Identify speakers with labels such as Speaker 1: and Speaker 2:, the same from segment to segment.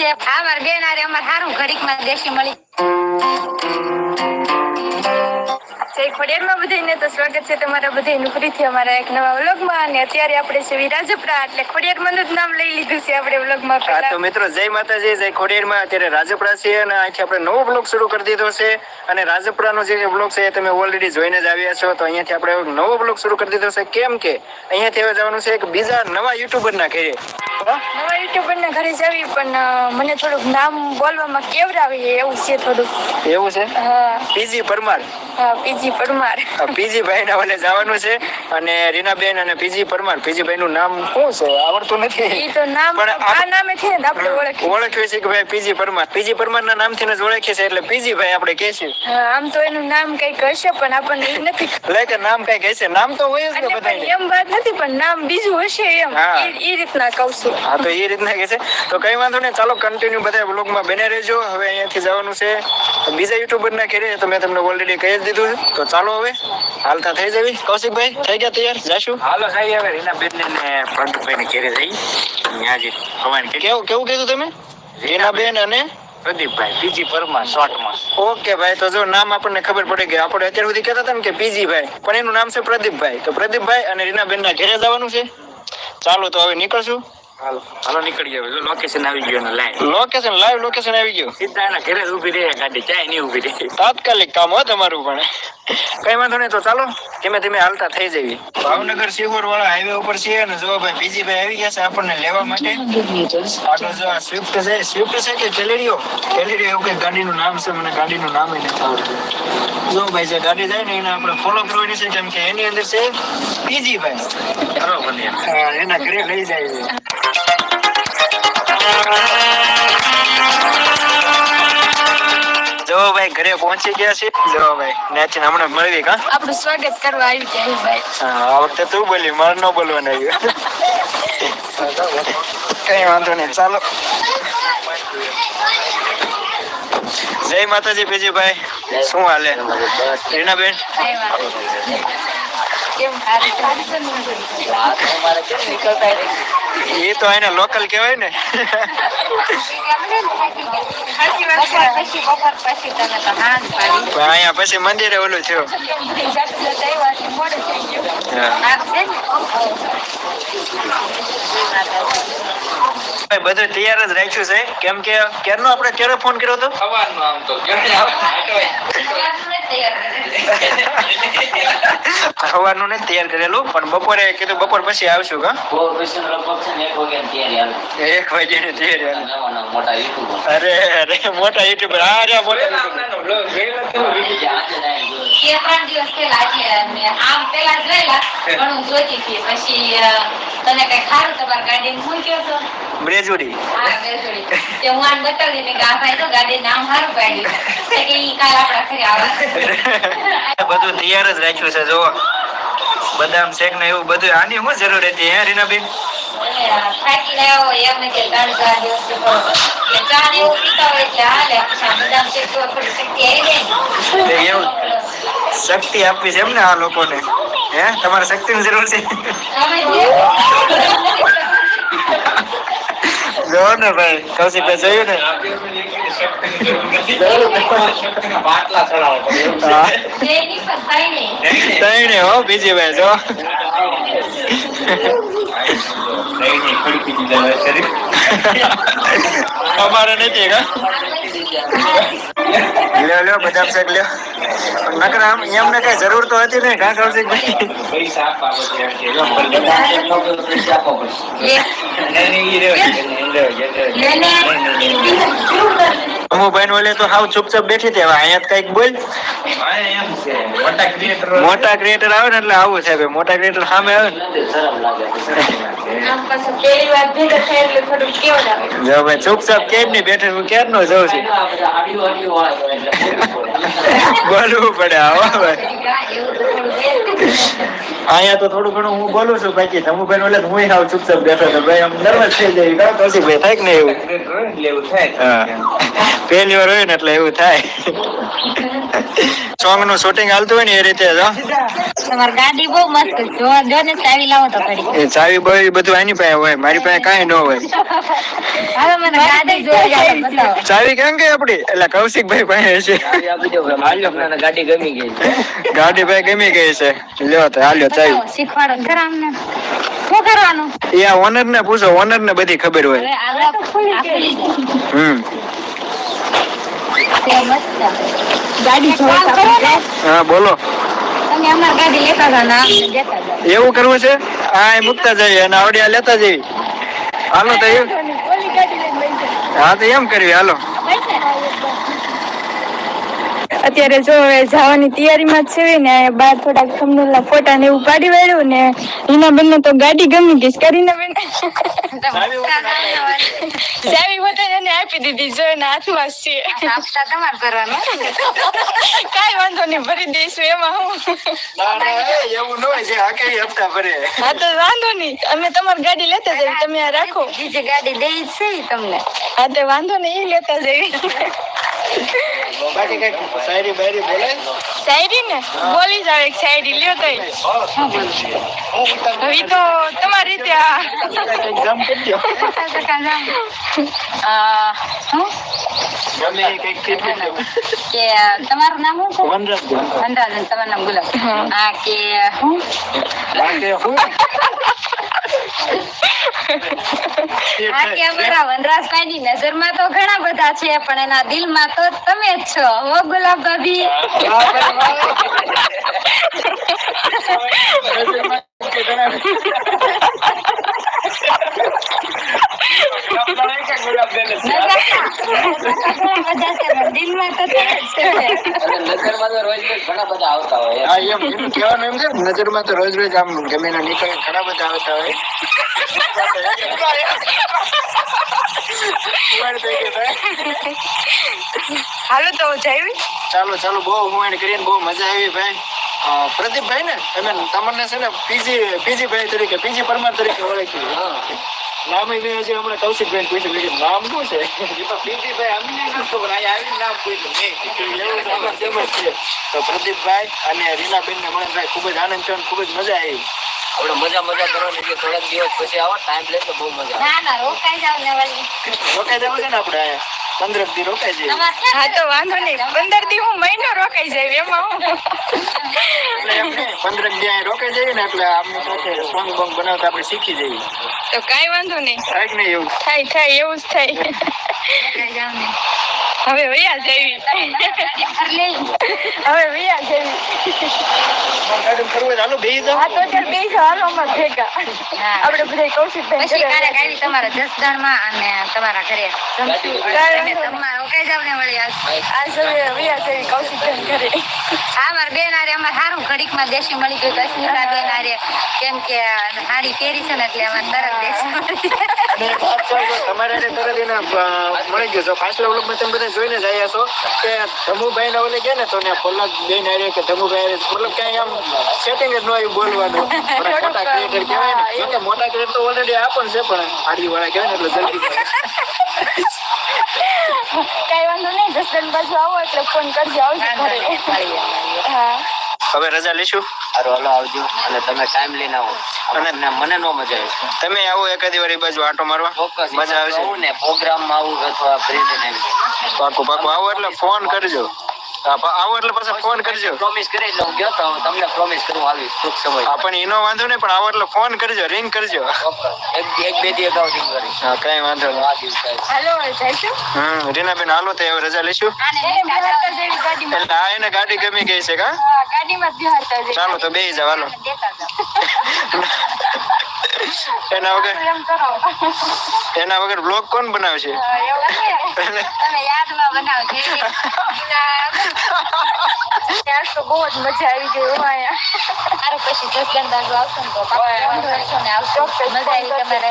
Speaker 1: છે. બેન આરે અમારે સારું ઘડીકમાં દેશી મળી.
Speaker 2: જય ખોડિયારમાં બધાને તો સ્વાગત છે તમારા બધાનું ફરીથી અમારા એક નવા વ્લોગમાં. અને અત્યારે આપણે છે વિરાજપરા એટલે ખોડિયારમાંનું જ નામ લઈ લીધું છે આપણે વ્લોગમાં
Speaker 3: હા તો મિત્રો જય માતાજી જય ખોડિયારમાં. અત્યારે રાજપરા છે અને અહીંથી આપણે નવો બ્લોગ શરૂ કરી દીધો છે. અને રાજપરાનો જે બ્લોગ છે એ તમે ઓલરેડી જોઈને જ આવ્યા છો. તો અહીંયાથી આપણે નવો બ્લોગ શરૂ કરી દીધો છે. કેમ કે અહીંયાથી હવે જવાનું છે એક બીજા નવા યુટ્યુબરના ઘરે.
Speaker 2: નવા યુટ્યુબરના ઘરે જવી પણ મને થોડુંક નામ બોલવામાં કેવરાવે એવું છે થોડુંક.
Speaker 3: એવું છે?
Speaker 2: હા.
Speaker 3: પીજી પરમાર.
Speaker 2: હા પીજી પરમાર.
Speaker 3: પીજી ભાઈ ના ઓલે જવાનું છે અને રીનાબેન અને પીજી પરમાર. પીજી ભાઈ નું નામ શું છે? આવડતું નથી.
Speaker 2: ઈ તો નામ
Speaker 3: પણ
Speaker 2: આ નામે છે ને આપણે ઓળખીએ.
Speaker 3: ઓળખ્યું છે કે ભાઈ પીજી પરમાર. પીજી પરમાર ના નામથી જ ઓળખીએ છે એટલે પીજી ભાઈ આપણે કહે
Speaker 2: છે આમ તો એનું નામ કઈ હશે પણ આપણને એ નથી.
Speaker 3: એટલે કે નામ કઈ કહેશે નામ તો હોય જ ને બધા
Speaker 2: એમ વાત નથી પણ નામ બીજું હશે એમ. ઈ રીતના કહું છું.
Speaker 3: હા તો એ રીતના કહે છે. તો કઈ વાંધો નહીં ચાલો કન્ટિન્યુ બધા બ્લોગમાં બને રહેજો. હવે અહીંયાથી જવાનું છે. બીજા યુટ્યુબર ના ઘરે તો મેં તમને ઓલરેડી કહી જ દીધું છે. તો ચાલો હવે હાલતા થઈ જવી. કૌશિકભાઈ થઈ ગયા તૈયાર? જાશું?
Speaker 4: હાલો સાહેબ હવે. રીના બેન ને પ્રદીપભાઈ ને ઘેરે જઈ. ત્યાં જે ભગવાન કે
Speaker 3: કેવું કેવું કીધું તમે? રીનાબેન અને?
Speaker 4: પ્રદીપભાઈ બીજી પરમાં શોર્ટમાં.
Speaker 3: ઓકે ભાઈ તો જો નામ આપણને ખબર પડી ગઈ આપણે અત્યાર સુધી કહેતા હતા ને કે પીજી ભાઈ પણ એનું નામ છે પ્રદીપભાઈ. તો પ્રદીપભાઈ અને રીનાબેન ના ઘેરે જવાનું છે. ચાલો તો હવે નીકળશું.
Speaker 4: હાલો. હાલો નીકળી જો લોકેશન આવી ગયો ને લાઈવ
Speaker 3: લોકેશન લાઈવ લોકેશન આવી ગયું.
Speaker 4: સીધા એના ઘરે જ ઊભી રહે ગાડી ચાય નહીં ઊભી રહે.
Speaker 3: તાત્કાલિક કામ હો તમારું પણ. કઈ વાંધો નહીં તો ચાલો. ધીમે ધીમે હાલતા થઈ જવી ભાવનગર સિહોર વાળા હાઈવે ઉપર છે ને જો ભાઈ બીજી ભાઈ આવી ગયા છે આપણને લેવા માટે. આગળ જો આ સ્વિફ્ટ છે સ્વિફ્ટ છે કે કેલેરિયો કેલેરિયો એવું કઈ ગાડીનું નામ છે મને ગાડીનું નામ નથી આવડતું. જો ભાઈ જે ગાડી જાય ને એને આપણે ફોલો કરવાની છે કેમ કે એની અંદર છે બીજી ભાઈ.
Speaker 4: બરોબર
Speaker 3: એના ઘરે લઈ જાય છે. જો ભાઈ ઘરે પહોંચી ગયા છે જો ભાઈ નેચીને હમણાં મળવી કા?
Speaker 2: આપણું સ્વાગત કરવા આવી ગયા ભાઈ.
Speaker 3: હા, આ વખતે તું બોલી મારે ન બોલવાનું આવ્યું. કઈ વાંધો નહીં ચાલો. જય માતાજી બીજીભાઈ શું હાલે? રીનાબેન એ તો એને લોકલ કહેવાય ને. અહીંયા પછી મંદિરે ઓલું થયું. બધું તૈયાર જ રાખ્યું છે. કેમ કે ક્યારનો આપણે ક્યારે ફોન કર્યો હતો?
Speaker 4: સવારનું આમ તો.
Speaker 3: સવારનું ને તૈયાર કરેલું પણ બપોરે કીધું બપોર પછી આવશું કા એક વાગે ની તૈયારી.
Speaker 5: મોટા યુટ્યુબર
Speaker 3: અરે અરે મોટા યુટ્યુબર આ રહ્યા મોટા
Speaker 1: બે ત્રણ દિવસ પહેલા આજે આમ પેલા જોયેલા પણ હું જોતી હતી. પછી તને કઈ ખારું તમારી ગાડી મૂક્યો તો
Speaker 3: બ્રેજુડી.
Speaker 1: હા બેસોડી તે હું આને બતાવી મેં કે આ ભાઈ તો ગાડી નામ સારું પાડ્યું કે ઈ કાલ આપણા ઘરે આવે
Speaker 3: બધું તૈયાર જ રાખ્યું છે જો બદામ શેક ને એવું બધું. આની શું જરૂર હતી હે રીનાબેન?
Speaker 1: અને થાકીને આવ્યો એમને કે ત્રણ ચાર દિવસ એટલે ચા ને એવું પીતા હોય એટલે હાલે પછી બદામ શેક થોડી શક્તિ આવી જાય
Speaker 3: એવું શક્તિ આપવી છે એમ ને આ લોકોને? હે? તમારે શક્તિની જરૂર છે? જો ને ભાઈ કૌશિકભાઈ જોયું ને? બીજી ભાઈ જો. અમારે નથી કા લ્યો લ્યો શેક લ્યો. નકર આમ એમને કઈ જરૂર તો હતી ને કા
Speaker 4: આપવા
Speaker 5: પડશે
Speaker 3: અમુભાઈ ઓલે તો હાવ ચૂપચાપ બેઠી હતી હવે અહીંયા કંઈક બોલ.
Speaker 4: મોટા ક્રિએટર
Speaker 3: આવે ને એટલે આવું છે ભાઈ મોટા ક્રિએટર સામે આવે ને.
Speaker 5: શરમ લાગે
Speaker 2: આમ પાછું પહેલી વાર ભેગા થાય એટલે થોડું કેવું લાગે.
Speaker 3: જો ભાઈ ચૂપચાપ કેમ નહીં બેઠે હું કેમ નો જઉં છું?
Speaker 5: બોલવું પડે.
Speaker 3: આવો ભાઈ. અહીંયા તો થોડું ઘણું હું બોલું છું બાકી તમુ બેન એટલે હું આવું ચૂપચાપ બેઠો તો ભાઈ આમ નર્વસ થઈ જાય. કા કૌશિકભાઈ થાય કે ને એવું
Speaker 4: લેવું થાય.
Speaker 3: હા. પહેલી વાર હોય ને એટલે એવું થાય. સોંગનું શૂટિંગ હાલતું હોય ને એ રીતે જો
Speaker 1: તમારી ગાડી બહુ મસ્ત જો જો ને ચાવી લાવો તો પડી
Speaker 3: એ ચાવી બહુ બધું આની પાસે હોય મારી પાસે કાંઈ ન હોય.
Speaker 1: હવે મને ગાડી જોઈએ બતાવો.
Speaker 3: ચાવી કેમ કે આપડી? એટલે કૌશિકભાઈ પાસે છે.
Speaker 5: આપી દો ભાઈ મને ગાડી ગમી ગઈ
Speaker 3: ગાડી ભાઈ ગમી ગઈ છે. લ્યો તો હાલ્યો ચાવી.
Speaker 1: શીખવાડો. ખરા અમને? શું કરવાનું?
Speaker 3: એ ઓનર ને પૂછો ઓનર ને બધી ખબર હોય. હમ.
Speaker 2: ગાડી
Speaker 3: હા બોલો.
Speaker 1: તમે અમારી ગાડી લેતા જાઓ ને દેતા
Speaker 3: એવું કરવું છે? હા એ મૂકતા જઈએ અને આવડિયા લેતા જઈએ. હાલો તો. હા તો એમ કરવી હાલો.
Speaker 2: અત્યારે જો હવે જવાની તૈયારીમાં જ છે ને બાર થોડાક થંબનેલના ફોટા ને એવું પાડી વાળ્યું ને રીના બેન તો ગાડી ગમી ગઈ. કરીને બેન. ચાવી હોતે એને આપી દીધી જો એના હાથમાં છે.
Speaker 1: તમારે કરવાનો
Speaker 2: કાંઈ વાંધો નહીં ભરી દઈશું એમાં હું.
Speaker 3: ના ના એવું ન હોય છે આ હપ્તા ભરે.
Speaker 2: હા તો વાંધો નહીં. અમે તમારી ગાડી લેતા જઈએ તમે આ રાખો.
Speaker 1: બીજી ગાડી દઈ છે તમને.
Speaker 2: હા તો વાંધો નહીં એ લેતા જઈએ.
Speaker 3: બાકી કઈ શાયરી બાયરી બોલે.
Speaker 2: શાયરી ને? બોલી જાવ એક શાયરી લ્યો તો હવે તો તમારી રીતે આ
Speaker 3: એક્ઝામ કરી દો
Speaker 1: અ, શું?
Speaker 3: ગમે એ કંઈક
Speaker 1: કે તમારું નામ શું છે. તમારું નામ ગુલાબ હા. કે હું?
Speaker 3: હા
Speaker 1: કે અમારા વનરાજભાઈની નજરમાં તો ઘણા બધા છે પણ એના દિલમાં તો તમે જ છો. હો ગુલાબ ભાભી નજરમાં બધા છે પણ દિલમાં તો તમે જ છો
Speaker 5: નગરમાં તો રોજ રોજ ઘણા બધા આવતા હોય
Speaker 3: હા, એમ એનું કહેવાનું એમ છે ને, નજરમાં તો રોજ રોજ આમ ગમે નીકળે ઘણા બધા આવતા હોય.
Speaker 2: હાલો તો
Speaker 3: ચાલો ચાલો, બહુ હું કરીને બહુ મજા આવી ભાઈ પ્રદીપભાઈ ને તમે તમને છે ને પીજી પીજી ભાઈ તરીકે, પીજી પરમાર તરીકે ઓળખી નામ મેં હજી હમણાં કૌશિકભાઈ પૂછ્યું. મેં નામ શું છે? એ અમને નથી ખબર. અહીંયા આવીને નામ પૂછ્યું. તેમ જ છે? તો પ્રદીપભાઈ અને રીનાબેન ને મળીને ખૂબ જ આનંદ થયો ખૂબ જ મજા આવી.
Speaker 5: આપણે મજા મજા કરવાની છે. થોડાક દિવસ પછી આવો ટાઈમ લે તો બહુ મજા આવે.
Speaker 1: ના ના રોકાઈ જાવ ને
Speaker 3: રોકાઈ જવું છે ને આપણે અહીંયા? પંદર દી રોકાઈ
Speaker 1: જાય.
Speaker 2: હા તો વાંધો નહીં. પંદર દી હું મહિનો રોકાઈ જાય એમાં હું.
Speaker 3: પંદર દી અહીંયા રોકાઈ જઈએ ને એટલે આમની સાથે સોંગ બોંગ બનાવતા આપણે શીખી જઈએ.
Speaker 2: તો કાંઈ વાંધો નહીં.
Speaker 3: થાય નહીં એવું?
Speaker 2: થાય થાય એવું જ થાય. હવે વૈયા જવી. હવે વૈયા જવી. હા તો અત્યારે બે હાલો અમાર ભેગા. આપણે બધા
Speaker 1: ક્યારેક તમારા જસદણમાં અને તમારા ઘરે.
Speaker 2: કાંઈ વૈયા કૌશિકભાઈ ઘરે.
Speaker 1: હા મારા બેન હારે અમારે સારું ઘડીકમાં દેશી મળી ગયું અસ્મિતા બેન હારે. કેમ કે સાડી પહેરી છે ને એટલે અમારે તરત દેશી
Speaker 3: તમારે તરત એને મળી ગયું છે. પાછલા વ્લોગમાં તમે બધા જોઈને જ આવ્યા છો કે ધમુભાઈ ને ઓલે ગયા ને તો ને બેન હારે કે ધમુભાઈ હારે મતલબ ક્યાંય આમ સેટિંગ જ ન આવ્યું બોલવાનું. મોટા ક્રિએટર કહેવાય ને. મોટા ક્રિએટર તો ઓલરેડી આપણ છે પણ હાડી વાળા કહેવાય ને એટલે જલ્દી.
Speaker 2: કાંઈ વાંધો નહીં જસદણ બાજુ આવો એટલે ફોન કરજો આવજો ઘરે. હા.
Speaker 3: હવે રજા લઈશું?
Speaker 5: સારું હાલો આવજો. અને તમે ટાઈમ લઈને આવો.
Speaker 3: અને-
Speaker 5: અને મને નો મજા આવે.
Speaker 3: તમે આવો એકાદી વાર એ બાજુ આટો મારવા. મજા
Speaker 5: આવે છે ને પ્રોગ્રામમાં આવું અથવા ફ્રી ને
Speaker 3: પાકું પાકું. આવો એટલે ફોન કરજો. આવો એટલે પાછા ફોન કરજો.
Speaker 5: પ્રોમિસ કરી એટલે હું ગયો તો તમને પ્રોમિસ કરું આવીશ ટૂંક સમય.
Speaker 3: હા પણ એનો વાંધો નહીં પણ આવો એટલે ફોન કરજો રિંગ કરજો.
Speaker 5: એક એક બે દી અગાઉ રિંગ કરી.
Speaker 3: હા કઈ વાંધો નહીં.
Speaker 2: હાલો જઈશું
Speaker 3: હમ રીનાબેન હાલો તો હવે રજા લઈશું. એટલે આ એને ગાડી ગમી ગઈ છે કા?
Speaker 2: હા ગાડીમાં
Speaker 3: ચાલો તો બે જાવ હાલો. એના વગર એના વગર બ્લોગ કોણ બનાવશે
Speaker 1: તમે યાદમાં બનાવજો
Speaker 2: તો બહુ જ મજા આવી ગઈ અહીંયા.
Speaker 1: પછી આવશો ને તો આવશો. મજા આવી તમારે.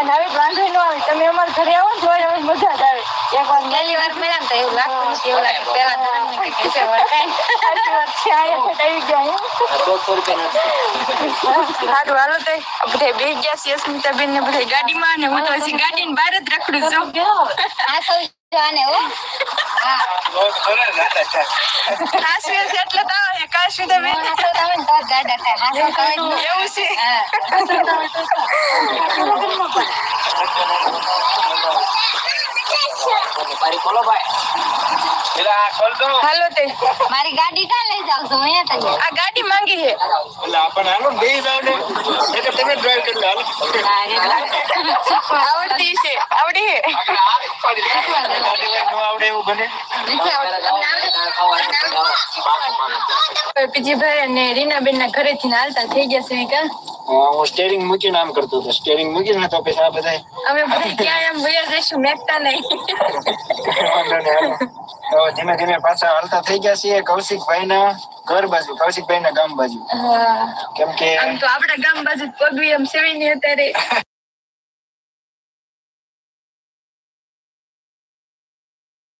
Speaker 2: અને હવે વાંધો ન આવે. તમે અમારા ઘરે આવો ને તો હવે મજા જ આવે. એક વાર
Speaker 1: પહેલી વાર મળ્યા તો એવું લાગતું નથી એવું લાગે. પહેલા તો વળખાણ.
Speaker 2: સાચી વાત છે આવી ગયા સારું હાલો તો બધા બે ગયા છે અસ્મિતાબેન ને બધા ગાડીમાં ને હું તો હજી ગાડીની બહાર જ રખડું છું.
Speaker 1: જાને હો
Speaker 2: કાશ્મીર છે એટલે તો આવે કાશ્મીર તો બે
Speaker 1: હાસો તો ને તો જ થાય. હાસો તો આવે જ નહીં.
Speaker 2: એવું છે
Speaker 1: હા. હાસો તો તો
Speaker 2: હાલો તે.
Speaker 1: મારી ગાડી ક્યાં લઈ જાવ છો? અહીંયા તને
Speaker 2: આ ગાડી માંગી છે.
Speaker 3: એટલે આપણને હાલો બે જાવ ને. એટલે તમે ડ્રાઈવ કરી લો.
Speaker 2: આવડતી છે. આવડી. છે.
Speaker 3: ગાડી લઈને ન આવડે એવું બને.
Speaker 2: પીજીભાઈ અને રીનાબેન ના ઘરે થી હાલતા થઈ ગયા છે કા?
Speaker 3: હા, હું સ્ટેરિંગ મૂકીને આમ કરતો હતો. સ્ટેરિંગ મૂકીને તો પછી આ બધા
Speaker 2: અમે બધા ક્યાં એમ વયા જઈશું મેકતા નહીં.
Speaker 3: હવે ધીમે ધીમે પાછા હાલતા થઈ ગયા છીએ કૌશિકભાઈ ના ઘર બાજુ કૌશિકભાઈ ના ગામ બાજુ. કેમ કે
Speaker 2: આમ તો આપડા ગામ બાજુ પગવી એમ સેવી ની અત્યારે